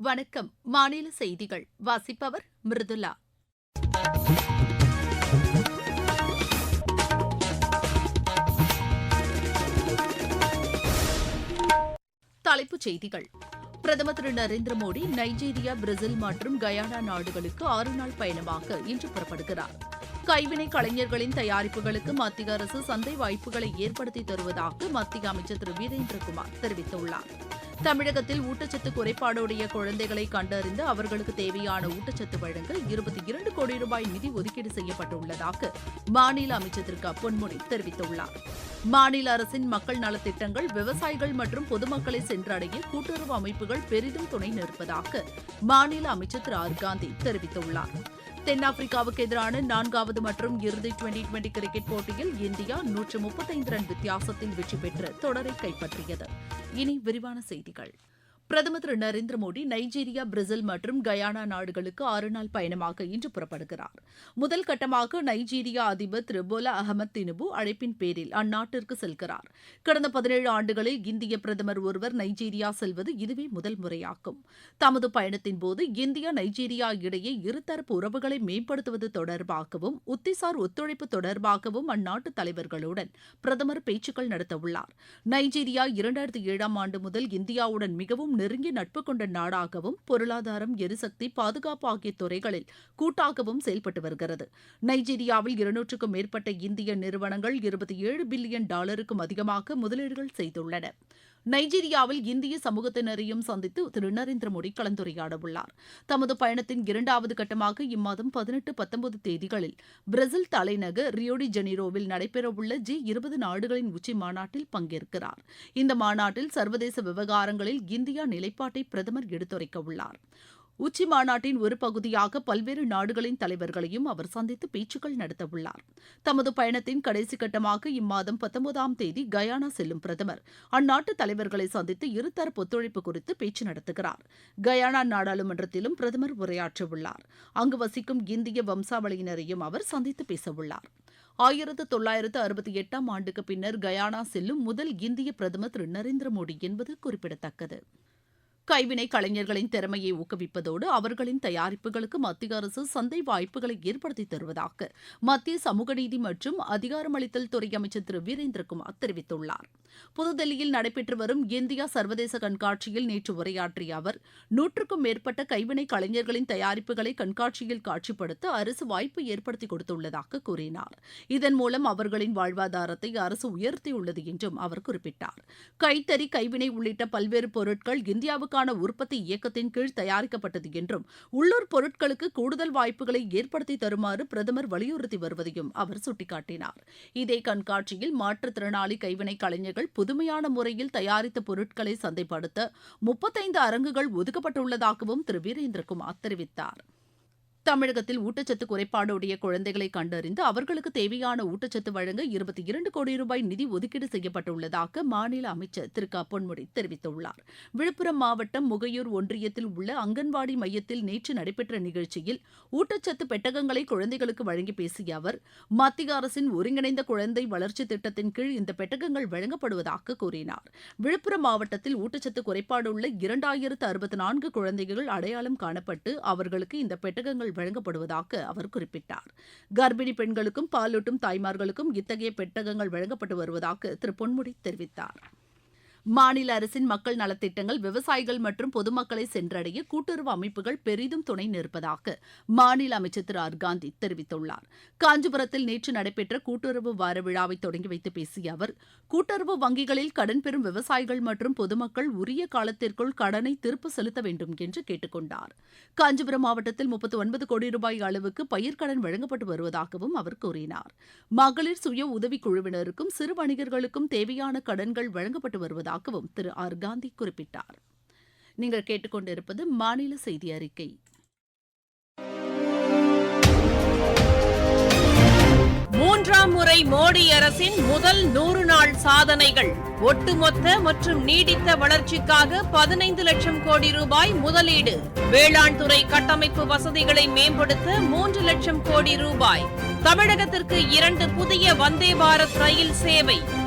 வணக்கம். மாநில செய்திகள். வாசிப்பவர் மிருதுலா தலைப்புச் செய்திகள். பிரதமர் திரு நரேந்திர மோடி நைஜீரியா பிரேசில் மற்றும் கயானா நாடுகளுக்கு ஆறு நாள் பயணமாக இன்று புறப்படுகிறார். கைவினை கலைஞர்களின் தயாரிப்புகளுக்கு மத்திய அரசு சந்தை வாய்ப்புகளை ஏற்படுத்தி தருவதாக மத்திய அமைச்சர் திரு வீரேந்திரகுமார் தெரிவித்துள்ளார். தமிழகத்தில் ஊட்டச்சத்து குறைபாடுடைய குழந்தைகளை கண்டறிந்து அவர்களுக்கு தேவையான ஊட்டச்சத்து வழங்க இருபத்தி இரண்டு கோடி ரூபாய் நிதி ஒதுக்கீடு செய்யப்பட்டுள்ளதாக மாநில அமைச்சர் திரு க பொன்முடி தெரிவித்துள்ளார். மாநில அரசின் மக்கள் நலத்திட்டங்கள் விவசாயிகள் மற்றும் பொதுமக்களை சென்றடைய கூட்டுறவு அமைப்புகள் பெரிதும் துணை நிற்பதாக மாநில அமைச்சர் திரு ஆர் காந்தி தெரிவித்துள்ளார். தென்னாப்பிரிக்காவுக்கு எதிரான நான்காவது மற்றும் இறுதி டுவெண்டி டுவெண்டி கிரிக்கெட் போட்டியில் இந்தியா நூற்று முப்பத்தைந்து ரன் வித்தியாசத்தில் வெற்றி பெற்று தொடரை கைப்பற்றியது. இனி விரிவான செய்திகள். பிரதமர் திரு நரேந்திர மோடி நைஜீரியா பிரேசில் மற்றும் கயானா நாடுகளுக்கு ஆறு நாள் பயணமாக இன்று புறப்படுகிறார். முதல் கட்டமாக நைஜீரியா அதிபர் திரு போலா அகமது தினுபு அழைப்பின் பேரில் அந்நாட்டிற்கு செல்கிறார். கடந்த பதினேழு ஆண்டுகளில் இந்திய பிரதமர் ஒருவர் நைஜீரியா செல்வது இதுவே முதல் முறையாகும். தமது பயணத்தின் போது இந்தியா நைஜீரியா இடையே இருதரப்பு உறவுகளை மேம்படுத்துவது தொடர்பாகவும் உத்திசார் ஒத்துழைப்பு தொடர்பாகவும் அந்நாட்டு தலைவர்களுடன் பிரதமர் பேச்சுக்கள் நடத்தவுள்ளார். நைஜீரியா இரண்டாயிரத்தி ஏழாம் ஆண்டு முதல் இந்தியாவுடன் மிகவும் நெருங்கிய நட்பு கொண்ட நாடாகவும் பொருளாதாரம் எரிசக்தி பாதுகாப்பு ஆகிய துறைகளில் கூட்டாகவும் செயல்பட்டு வருகிறது. நைஜீரியாவில் இருநூற்றுக்கும் மேற்பட்ட இந்திய நிறுவனங்கள் இருபத்தி ஏழு பில்லியன் டாலருக்கும் அதிகமாக முதலீடுகள் செய்துள்ளன. நைஜீரியாவில் இந்திய சமூகத்தினரையும் சந்தித்து திரு நரேந்திர மோடி கலந்துரையாடவுள்ளார் தமது பயணத்தின் இரண்டாவது கட்டமாக இம்மாதம் பதினெட்டு பத்தொன்பது தேதிகளில் பிரேசில் தலைநகர் ரியோடி ஜெனீரோவில் நடைபெறவுள்ள ஜி இருபது நாடுகளின் உச்சி மாநாட்டில் பங்கேற்கிறார். இந்த மாநாட்டில் சர்வதேச விவகாரங்களில் இந்தியா நிலைப்பாட்டை பிரதமர் எடுத்துரைக்கவுள்ளார் மாநாட்டின் ஒரு பகுதியாக பல்வேறு நாடுகளின் தலைவர்களையும் அவர் சந்தித்து பேச்சுக்கள் நடத்தவுள்ளார். தமது பயணத்தின் கடைசி கட்டமாக இம்மாதம் பத்தொன்பதாம் தேதி கயானா செல்லும் பிரதமர். அந்நாட்டு தலைவர்களை சந்தித்து இருதரப்பு ஒத்துழைப்பு குறித்து பேச்சு நடத்துகிறார். கயானா நாடாளுமன்றத்திலும் பிரதமர் உரையாற்றவுள்ளார். அங்கு வசிக்கும் இந்திய வம்சாவளியினரையும் அவர் சந்தித்து பேசவுள்ளார். ஆயிரத்து தொள்ளாயிரத்து அறுபத்தி எட்டாம் ஆண்டுக்கு பின்னர் கயானா செல்லும் முதல் இந்திய பிரதமர் திரு நரேந்திர மோடி என்பது குறிப்பிடத்தக்கது. கைவினை கலைஞர்களின் திறமையை ஊக்குவிப்பதோடு அவர்களின் தயாரிப்புகளுக்கு மத்திய அரசு சந்தை வாய்ப்புகளை ஏற்படுத்தி தருவதாக மத்திய சமூக நீதி மற்றும் அதிகாரமளித்தல் துறை அமைச்சர் திரு வீரேந்திரகுமார் தெரிவித்துள்ளார். புதுதில்லியில் நடைபெற்று வரும் இந்தியா சர்வதேச கண்காட்சியில் நேற்று உரையாற்றிய அவர் நூற்றுக்கும் மேற்பட்ட கைவினை கலைஞர்களின் தயாரிப்புகளை கண்காட்சியில் காட்சிப்படுத்த அரசு வாய்ப்பு ஏற்படுத்தி கொடுத்துள்ளதாக கூறினார். இதன் மூலம் அவர்களின் வாழ்வாதாரத்தை அரசு உயர்த்தியுள்ளது என்றும் அவர் குறிப்பிட்டார். கைத்தறி கைவினை உள்ளிட்ட பல்வேறு பொருட்கள் இந்தியாவுக்கு பொருட்களுக்கான உற்பத்தி இயக்கத்தின் கீழ் தயாரிக்கப்பட்டது என்றும் உள்ளூர் பொருட்களுக்கு கூடுதல் வாய்ப்புகளை ஏற்படுத்தி தருமாறு பிரதமர் வலியுறுத்தி வருவதையும் அவர் சுட்டிக்காட்டினார். இதே கண்காட்சியில் மாற்றுத்திறனாளி கைவினை கலைஞர்கள் புதுமையான முறையில் தயாரித்த பொருட்களை சந்தைப்படுத்த முப்பத்தைந்து அரங்குகள் ஒதுக்கப்பட்டுள்ளதாகவும் திரு. வீரேந்திரகுமார் தெரிவித்தாா் தமிழகத்தில் ஊட்டச்சத்து குறைபாடுடைய குழந்தைகளை கண்டறிந்து அவர்களுக்கு தேவையான ஊட்டச்சத்து வழங்க இருபத்தி இரண்டு கோடி ரூபாய் நிதி ஒதுக்கீடு செய்யப்பட்டுள்ளதாக மாநில அமைச்சர் திரு க. பொன்முடி தெரிவித்துள்ளார். விழுப்புரம் மாவட்டம் முகையூர் ஒன்றியத்தில் உள்ள அங்கன்வாடி மையத்தில் நேற்று நடைபெற்ற நிகழ்ச்சியில் ஊட்டச்சத்து பெட்டகங்களை குழந்தைகளுக்கு வழங்கி பேசிய அவர் மத்திய அரசின் ஒருங்கிணைந்த குழந்தை வளர்ச்சி திட்டத்தின் கீழ் இந்த பெட்டகங்கள் வழங்கப்படுவதாக கூறினார். விழுப்புரம் மாவட்டத்தில் ஊட்டச்சத்து குறைபாடுள்ள இரண்டாயிரத்து அறுபத்தி நான்கு குழந்தைகள் அடையாளம் காணப்பட்டு அவர்களுக்கு இந்த பெட்டகங்கள் வழங்கப்படுவதாக அவர் குறிப்பிட்டார். கர்ப்பிணி பெண்களுக்கும் பாலூட்டும் தாய்மார்களுக்கும் இத்தகைய பெட்டகங்கள் வழங்கப்பட்டு வருவதாக திரு பொன்முடி தெரிவித்தார். மாநில அரசின் மக்கள் நலத்திட்டங்கள் விவசாயிகள் மற்றும் பொதுமக்களை சென்றடைய கூட்டுறவு அமைப்புகள் பெரிதும் துணை நிற்பதாக மாநில அமைச்சர் திரு ஆர் காந்தி தெரிவித்துள்ளார். காஞ்சிபுரத்தில் நேற்று நடைபெற்ற கூட்டுறவு வார விழாவை தொடங்கி வைத்து பேசிய அவர் கூட்டுறவு வங்கிகளில் கடன் பெறும் விவசாயிகள் மற்றும் பொதுமக்கள் உரிய காலத்திற்குள் கடனை திரும்ப செலுத்த வேண்டும் என்று கேட்டுக்கொண்டார் காஞ்சிபுரம் மாவட்டத்தில் முப்பத்தி ஒன்பது கோடி ரூபாய் அளவுக்கு பயிர்க்கடன் வழங்கப்பட்டு வருவதாகவும் அவர் கூறினார். மகளிர் சுய உதவிக் குழுவினருக்கும் சிறு வணிகர்களுக்கும் தேவையான கடன்கள் வழங்கப்பட்டு வருவதாக வருவதாகவும் திரு ஆர் காந்தி குறிப்பிட்டார். நீங்கள் கேட்டுக்கொண்டிருப்பது மாநில செய்தி அறிக்கை. மூன்றாம் முறை மோடி அரசின் முதல் நூறு நாள் சாதனைகள். ஒட்டுமொத்த மற்றும் நீடித்த வளர்ச்சிக்காக பதினைந்து லட்சம் கோடி ரூபாய் முதலீடு. வேளாண் துறை கட்டமைப்பு வசதிகளை மேம்படுத்த மூன்று லட்சம் கோடி ரூபாய். தமிழகத்திற்கு இரண்டு புதிய வந்தே பாரத் ரயில் சேவை.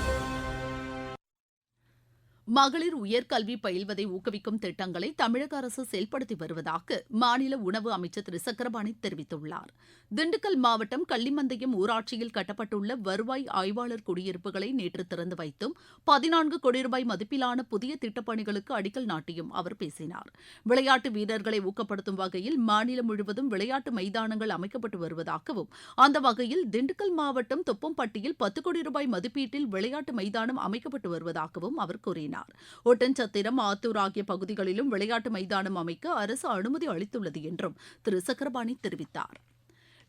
மகளிர் உயர்கல்வி பயில்வதை ஊக்குவிக்கும் திட்டங்களை தமிழக அரசு செயல்படுத்தி வருவதாக மாநில உணவு அமைச்சர் திரு. சக்கரபாணி தெரிவித்துள்ளார். திண்டுக்கல் மாவட்டம் கள்ளிமந்தயம் ஊராட்சியில் கட்டப்பட்டுள்ள வருவாய் ஆய்வாளர் குடியிருப்புகளை நேற்று திறந்து வைத்தும் பதினான்கு கோடி ரூபாய் மதிப்பிலான புதிய திட்டப்பணிகளுக்கு அடிக்கல் நாட்டியும் அவர் பேசினார். விளையாட்டு வீரர்களை ஊக்கப்படுத்தும் வகையில் மாநிலம் முழுவதும் விளையாட்டு மைதானங்கள் அமைக்கப்பட்டு வருவதாகவும் அந்த வகையில் திண்டுக்கல் மாவட்டம் தொப்பம்பட்டியில் பத்து கோடி ரூபாய் மதிப்பீட்டில் விளையாட்டு மைதானம் அமைக்கப்பட்டு வருவதாகவும் அவர் கூறினார். ஒட்டன்சத்திரம் ஆத்தூர் ஆகிய பகுதிகளிலும் விளையாட்டு மைதானம் அமைக்க அரசு அனுமதி அளித்துள்ளது என்றும் திரு. சக்கரபாணி தெரிவித்தார்.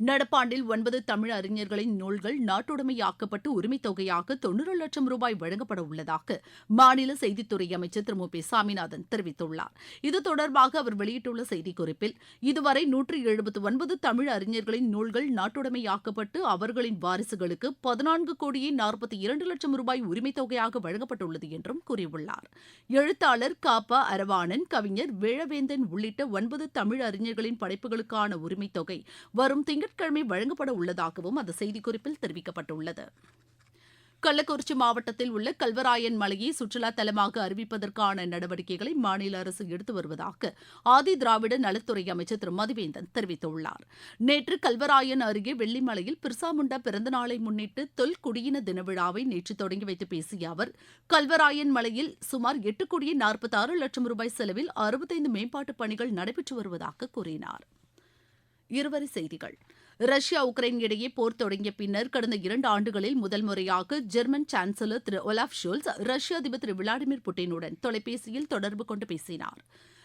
நடப்பாண்டில் ஒன்பது தமிழ் அறிஞர்களின் நூல்கள் நாட்டுடைமையாக்கப்பட்டு உரிமைத்தொகையாக தொன்னூறு லட்சம் ரூபாய் வழங்கப்பட உள்ளதாக மாநில செய்தித்துறை அமைச்சர் திரு மு பி சாமிநாதன் தெரிவித்துள்ளார். இது தொடர்பாக அவர் வெளியிட்டுள்ள செய்திக்குறிப்பில் இதுவரை நூற்றி எழுபத்து ஒன்பது தமிழ் அறிஞர்களின் நூல்கள் நாட்டுடைமையாக்கப்பட்டு அவர்களின் வாரிசுகளுக்கு பதினான்கு கோடியே நாற்பத்தி இரண்டு லட்சம் ரூபாய் உரிமைத்தொகையாக வழங்கப்பட்டுள்ளது என்றும் கூறியுள்ளார். எழுத்தாளர் காப்பா அரவாணன் கவிஞர் வேழவேந்தன் உள்ளிட்ட ஒன்பது தமிழ் அறிஞர்களின் படைப்புகளுக்கான உரிமைத்தொகை வரும் திங்கட் திங்கட்கிழமை வழங்கப்பட உள்ளதாகவும் அந்த செய்திக்குறிப்பில் தெரிவிக்கப்பட்டுள்ளது. கள்ளக்குறிச்சி மாவட்டத்தில் உள்ள கல்வராயன் மலையை சுற்றுலா தலமாக அறிவிப்பதற்கான நடவடிக்கைகளை மாநில அரசு எடுத்து வருவதாக ஆதி திராவிட நலத்துறை அமைச்சர் திரு. மதிவேந்தன் தெரிவித்துள்ளார். நேற்று கல்வராயன் அருகே வெள்ளிமலையில் பிர்சாமுண்டா பிறந்த நாளை முன்னிட்டு தொல்குடியின தின விழாவை நேற்று தொடங்கி வைத்து பேசிய அவர் கல்வராயன் மலையில் சுமார் எட்டு கோடியே நாற்பத்தாறு லட்சம் ரூபாய் செலவில் அறுபத்தைந்து மேம்பாட்டு பணிகள் நடைபெற்று வருவதாக கூறினார். இருவரி செய்திகள். ரஷ்யா உக்ரைன் இடையே போர் தொடங்கிய பின்னர் கடந்த இரண்டு ஆண்டுகளில் முதல் முறையாக German chancellor Thiru Olaf Scholz ரஷ்ய அதிபர் திரு விளாடிமிர் புட்டினுடன் தொலைபேசியில் தொடர்பு கொண்டு பேசினார்.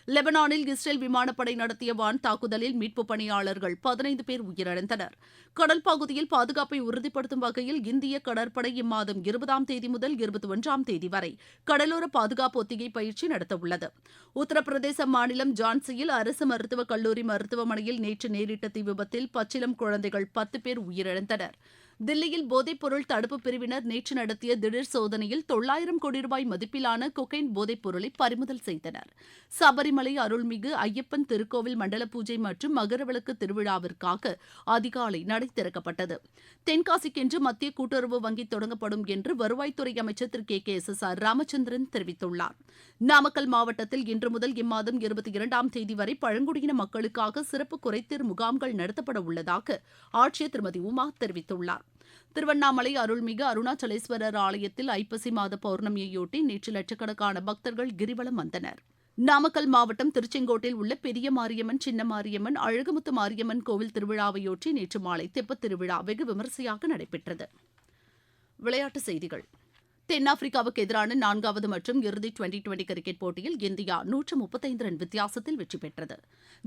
லெபனானில் இஸ்ரேல் விமானப்படை நடத்திய வான் தாக்குதலில் மீட்புப் பணியாளர்கள் பதினைந்து பேர் உயிரிழந்தனர். கடல் பகுதியில் பாதுகாப்பை உறுதிப்படுத்தும் வகையில் இந்திய கடற்படை இம்மாதம் இருபதாம் தேதி முதல் இருபத்தி ஒன்றாம் தேதி வரை கடலோர பாதுகாப்பு ஒத்திகை பயிற்சி நடத்தவுள்ளது. உத்தரப்பிரதேச மாநிலம் ஜான்சியில் அரசு மருத்துவக் கல்லூரி மருத்துவமனையில் நேற்று நேரிட்ட தீ விபத்தில் பச்சிலம் குழந்தைகள் பத்து பேர் உயிரிழந்தனர். தில்லியில் போதைப்பொருள் தடுப்பு பிரிவினர் நேற்று நடத்திய திடீர் சோதனையில் தொள்ளாயிரம் கோடி ரூபாய் மதிப்பிலான கொகைன் போதைப்பொருளை பறிமுதல் செய்தனர். சபரிமலை அருள்மிகு ஐயப்பன் திருக்கோவில் மண்டல பூஜை மற்றும் மகரவிளக்கு திருவிழாவிற்காக அதிகாலை நடை திறக்கப்பட்டது. தென்காசிக்கென்று மத்திய கூட்டுறவு வங்கி தொடங்கப்படும் என்று வருவாய்த்துறை அமைச்சர் Thiru. K. K. S. S. R. Ramachandran தெரிவித்துள்ளார். நாமக்கல் மாவட்டத்தில் இன்று முதல் இம்மாதம் இருபத்தி இரண்டாம் தேதி வரை பழங்குடியின மக்களுக்காக சிறப்பு குறைத்தீர் முகாம்கள் நடத்தப்பட உள்ளதாக ஆட்சியர் திருமதி உமா தெரிவித்துள்ளார். திருவண்ணாமலை அருள்மிகு அருணாச்சலேஸ்வரர் ஆலயத்தில் ஐப்பசி மாத பௌர்ணமியையொட்டி நேற்று லட்சக்கணக்கான பக்தர்கள் கிரிவலம் வந்தனர். நாமக்கல் மாவட்டம் திருச்செங்கோட்டில் உள்ள பெரிய மாரியம்மன் சின்ன மாரியம்மன் அழகுமுத்து மாரியம்மன் கோவில் திருவிழாவையொட்டி நேற்று மாலை தெப்பத் திருவிழா வெகு விமரிசையாக நடைபெற்றது. விளையாட்டுச் செய்திகள். தென்னாப்பிரிக்காவுக்கு எதிரான நான்காவது மற்றும் இறுதி டுவெண்டி டுவெண்டி கிரிக்கெட் போட்டியில் இந்தியா நூற்று முப்பத்தைந்து ரன் வித்தியாசத்தில் வெற்றி பெற்றது.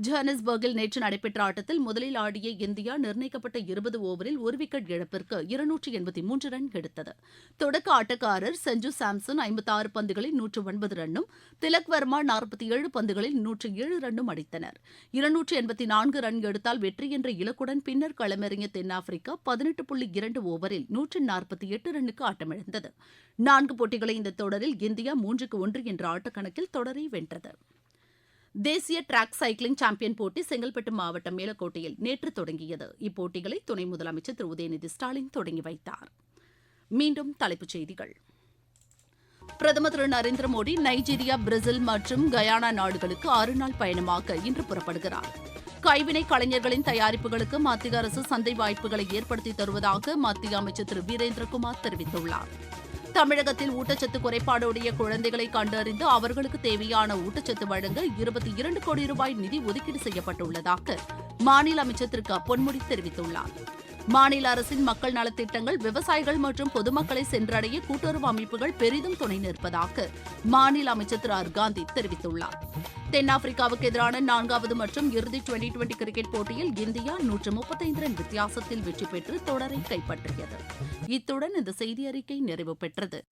ஜோஹனஸ்பர்கில் நேற்று நடைபெற்ற ஆட்டத்தில் முதலில் ஆடிய இந்தியா நிர்ணயிக்கப்பட்ட இருபது ஓவரில் ஒரு விக்கெட் இழப்பிற்கு இருநூற்று எண்பத்தி மூன்று ரன் எடுத்தது. தொடக்க ஆட்டக்காரர் சஞ்சு சாம்சன் ஐம்பத்தாறு பந்துகளில் நூற்று ஒன்பது ரன்னும் திலக் வர்மா நாற்பத்தி ஏழு பந்துகளில் நூற்று ஏழு ரன்னும் அடித்தனர். இருநூற்று எண்பத்தி நான்கு ரன் எடுத்தால் வெற்றி என்ற இலக்குடன் பின்னர் களமிறங்கிய தென்னாப்பிரிக்கா பதினெட்டு புள்ளி இரண்டு ஓவரில் நூற்று நாற்பத்தி எட்டு ரன்னுக்கு ஆட்டமிழந்தது. நான்கு போட்டிகளை இந்த தொடரில் இந்தியா மூன்றுக்கு ஒன்று என்ற ஆட்டக்கணக்கில் தொடரை வென்றது. தேசிய டிராக் சைக்கிளிங் சாம்பியன் போட்டி செங்கல்பட்டு மாவட்டம் மேலக்கோட்டையில் நேற்று தொடங்கியது. இப்போட்டிகளை துணை முதலமைச்சர் திரு உதயநிதி ஸ்டாலின் தொடங்கி வைத்தார். மீண்டும் தலைப்புச் செய்திகள். பிரதமர் திரு நரேந்திர மோடி நைஜீரியா பிரேசில் மற்றும் கயானா நாடுகளுக்கு ஆறு நாள் பயணமாக இன்று புறப்படுகிறார். கைவினை கலைஞர்களின் தயாரிப்புகளுக்கு மத்திய அரசு சந்தை வாய்ப்புகளை ஏற்படுத்தி தருவதாக மத்திய அமைச்சர் திரு வீரேந்திரகுமார் தெரிவித்துள்ளார். தமிழகத்தில் ஊட்டச்சத்து குறைபாடுடைய குழந்தைகளை கண்டறிந்து அவர்களுக்கு தேவையான ஊட்டச்சத்து வழங்க இருபத்தி இரண்டு கோடி ரூபாய் நிதி ஒதுக்கீடு செய்யப்பட்டுள்ளதாக மாநில அமைச்சர் திரு க பொன்முடி தெரிவித்துள்ளார். மாநில அரசின் மக்கள் நலத்திட்டங்கள் விவசாயிகள் மற்றும் பொதுமக்களை சென்றடைய கூட்டுறவு அமைப்புகள் பெரிதும் துணை நிற்பதாக மாநில அமைச்சர் திரு ஆர் காந்தி தெரிவித்துள்ளார். தென்னாப்பிரிக்காவுக்கு எதிரான நான்காவது மற்றும் இறுதி டுவெண்டி டுவெண்டி கிரிக்கெட் போட்டியில் இந்தியா நூற்று முப்பத்தைந்து ரன் வித்தியாசத்தில் வெற்றி பெற்று தொடரை கைப்பற்றியது. இத்துடன் இந்த செய்தி அறிக்கை நிறைவு பெற்றது.